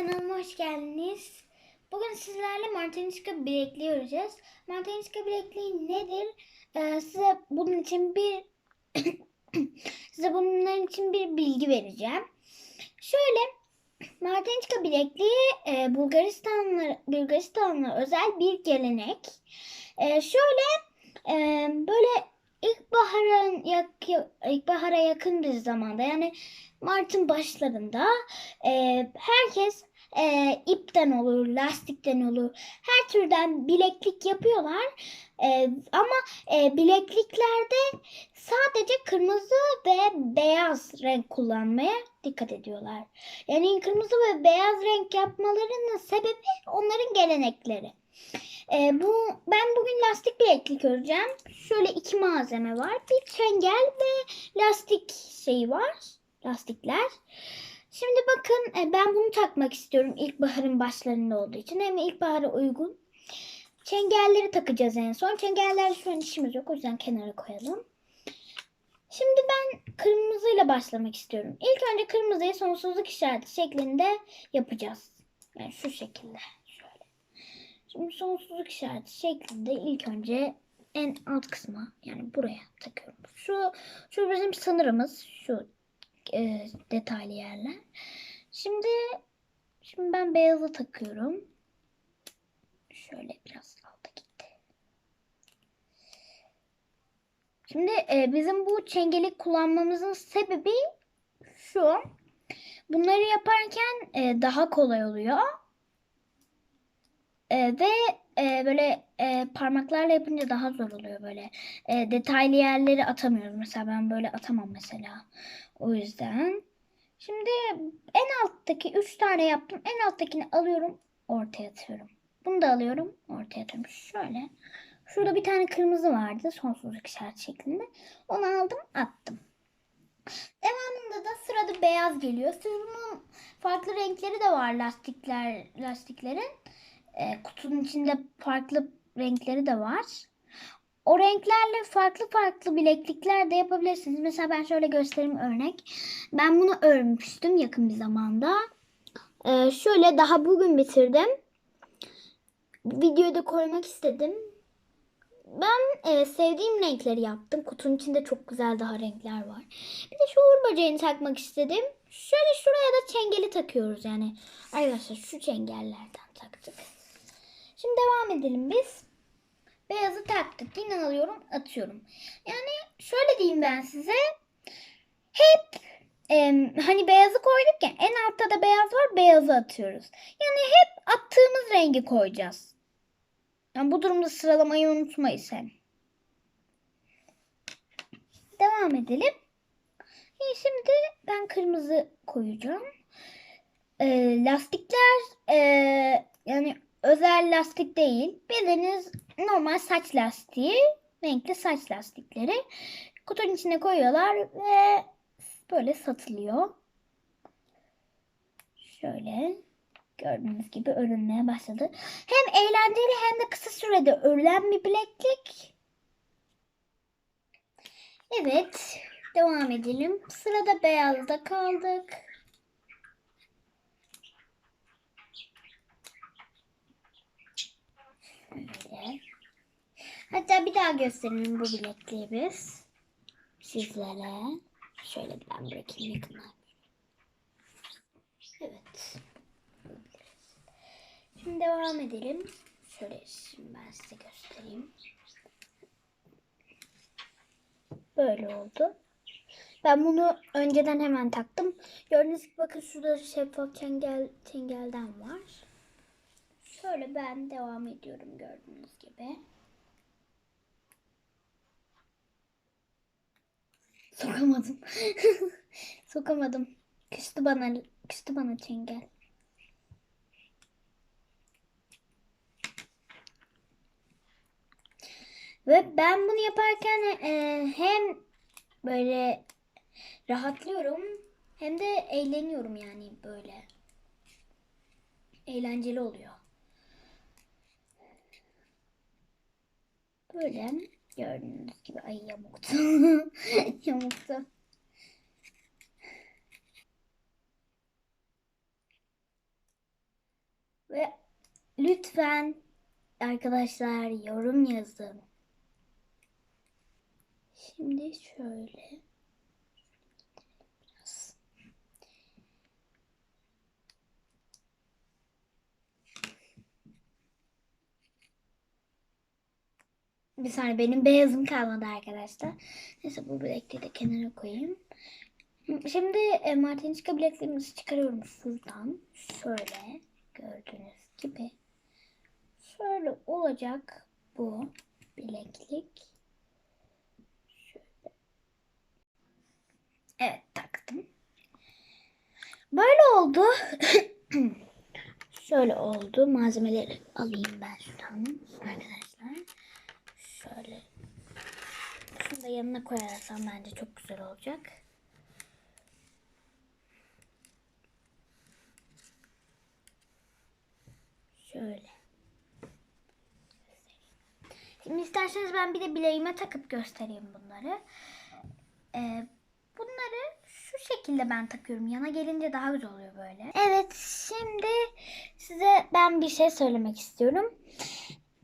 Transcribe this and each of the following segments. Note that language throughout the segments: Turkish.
Kanalıma hoş geldiniz. Bugün sizlerle Martiniska bilekliği öreceğiz. Martiniska bilekliği nedir? Ee, size bunun için bir size bunların için bir bilgi vereceğim. Şöyle Martiniska bilekliği e, Bulgaristanlı Bulgaristanlı özel bir gelenek. E, şöyle e, böyle ilkbaharın yak, ilkbahara yakın bir zamanda yani Mart'ın başlarında e, herkes e, ipten olur, lastikten olur, her türden bileklik yapıyorlar. E, ama e, bilekliklerde sadece kırmızı ve beyaz renk kullanmaya dikkat ediyorlar. Yani kırmızı ve beyaz renk yapmalarının sebebi onların gelenekleri. E, bu ben bugün lastik bileklik öreceğim. Şöyle iki malzeme var. Bir çengel ve lastik şeyi var. Lastikler. Şimdi bakın e, ben bunu takmak istiyorum ilkbaharın başlarında olduğu için. Hem ilkbahara uygun. Çengelleri takacağız en son. Çengellerle şu an işimiz yok. O yüzden kenara koyalım. Şimdi ben kırmızıyla başlamak istiyorum. İlk önce kırmızıyı sonsuzluk işareti şeklinde yapacağız. Yani şu şekilde. Şimdi sonsuzluk işareti şeklinde ilk önce en alt kısma yani buraya takıyorum. Şu şu bizim sınırımız. Şu e, detaylı yerler. Şimdi şimdi ben beyazı takıyorum. Şöyle biraz alta gitti. Şimdi e, bizim bu çengelik kullanmamızın sebebi şu. Bunları yaparken e, daha kolay oluyor. E, ve e, böyle e, parmaklarla yapınca daha zor oluyor böyle. E, detaylı yerleri atamıyoruz. Mesela ben böyle atamam mesela. O yüzden. Şimdi en alttaki 3 tane yaptım. En alttakini alıyorum. Ortaya atıyorum. Bunu da alıyorum. Ortaya atıyorum. Şöyle. Şurada bir tane kırmızı vardı. Sonsuzluk işareti şeklinde. Onu aldım attım. Devamında da sırada beyaz geliyor. Siz farklı renkleri de var lastikler lastiklerin. E, kutunun içinde farklı renkleri de var. O renklerle farklı farklı bileklikler de yapabilirsiniz. Mesela ben şöyle göstereyim örnek. Ben bunu örmüştüm yakın bir zamanda. Ee, şöyle daha bugün bitirdim. Videoda koymak istedim. Ben e, sevdiğim renkleri yaptım. Kutunun içinde çok güzel daha renkler var. Bir de şu uğur böceğini takmak istedim. Şöyle şuraya da çengeli takıyoruz yani. Arkadaşlar şu çengellerden taktık. Şimdi devam edelim biz. Beyazı taktık. Yine alıyorum atıyorum. Yani şöyle diyeyim ben size. Hep e, hani beyazı koyduk ya en altta da beyaz var beyazı atıyoruz. Yani hep attığımız rengi koyacağız. Yani bu durumda sıralamayı unutmayız hem. Devam edelim. E, şimdi ben kırmızı koyacağım. E, lastikler e, yani özel lastik değil. Bildiğiniz normal saç lastiği. Renkli saç lastikleri. Kutunun içine koyuyorlar ve böyle satılıyor. Şöyle gördüğünüz gibi örülmeye başladı. Hem eğlenceli hem de kısa sürede örülen bir bileklik. Evet. Devam edelim. Sırada beyazda kaldık. Şöyle. Hatta bir daha gösterelim bu bilekliği biz. Sizlere. Şöyle ben bırakayım yakından. Evet. Şimdi devam edelim. Şöyle şimdi ben size göstereyim. Böyle oldu. Ben bunu önceden hemen taktım. Gördüğünüz gibi bakın şurada şeffaf çengel, çengelden var. Şöyle ben devam ediyorum gördüğünüz gibi. Sokamadım. Sokamadım. Küstü bana, küstü bana çengel. Ve ben bunu yaparken e, hem böyle rahatlıyorum hem de eğleniyorum yani böyle. Eğlenceli oluyor. Böyle gördüğünüz gibi ay yamuktu. yamuktu. Ve lütfen arkadaşlar yorum yazın. Şimdi şöyle Bir saniye benim beyazım kalmadı arkadaşlar. Neyse bu bilekliği de kenara koyayım. Şimdi e, Martinişka bilekliğimizi çıkarıyorum şuradan. Şöyle gördüğünüz gibi. Şöyle olacak bu bileklik. Şöyle. Evet taktım. Böyle oldu. Şöyle oldu. Malzemeleri alayım ben şuradan arkadaşlar. Şöyle. Şunu da yanına koyarsam bence çok güzel olacak. Şöyle. Şimdi isterseniz ben bir de bileğime takıp göstereyim bunları. Ee, bunları şu şekilde ben takıyorum. Yana gelince daha güzel oluyor böyle. Evet şimdi size ben bir şey söylemek istiyorum.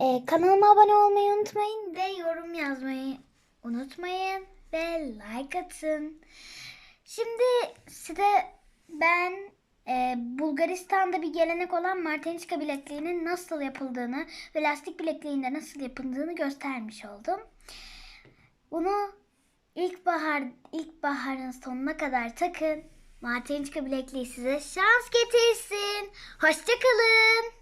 Ee, kanalıma abone olmayı unutmayın ve yorum yazmayı unutmayın ve like atın. Şimdi size ben e, Bulgaristan'da bir gelenek olan Martinişka bilekliğinin nasıl yapıldığını ve lastik bilekliğinde nasıl yapıldığını göstermiş oldum. Bunu ilkbahar ilkbaharın sonuna kadar takın. Martinişka bilekliği size şans getirsin. Hoşçakalın.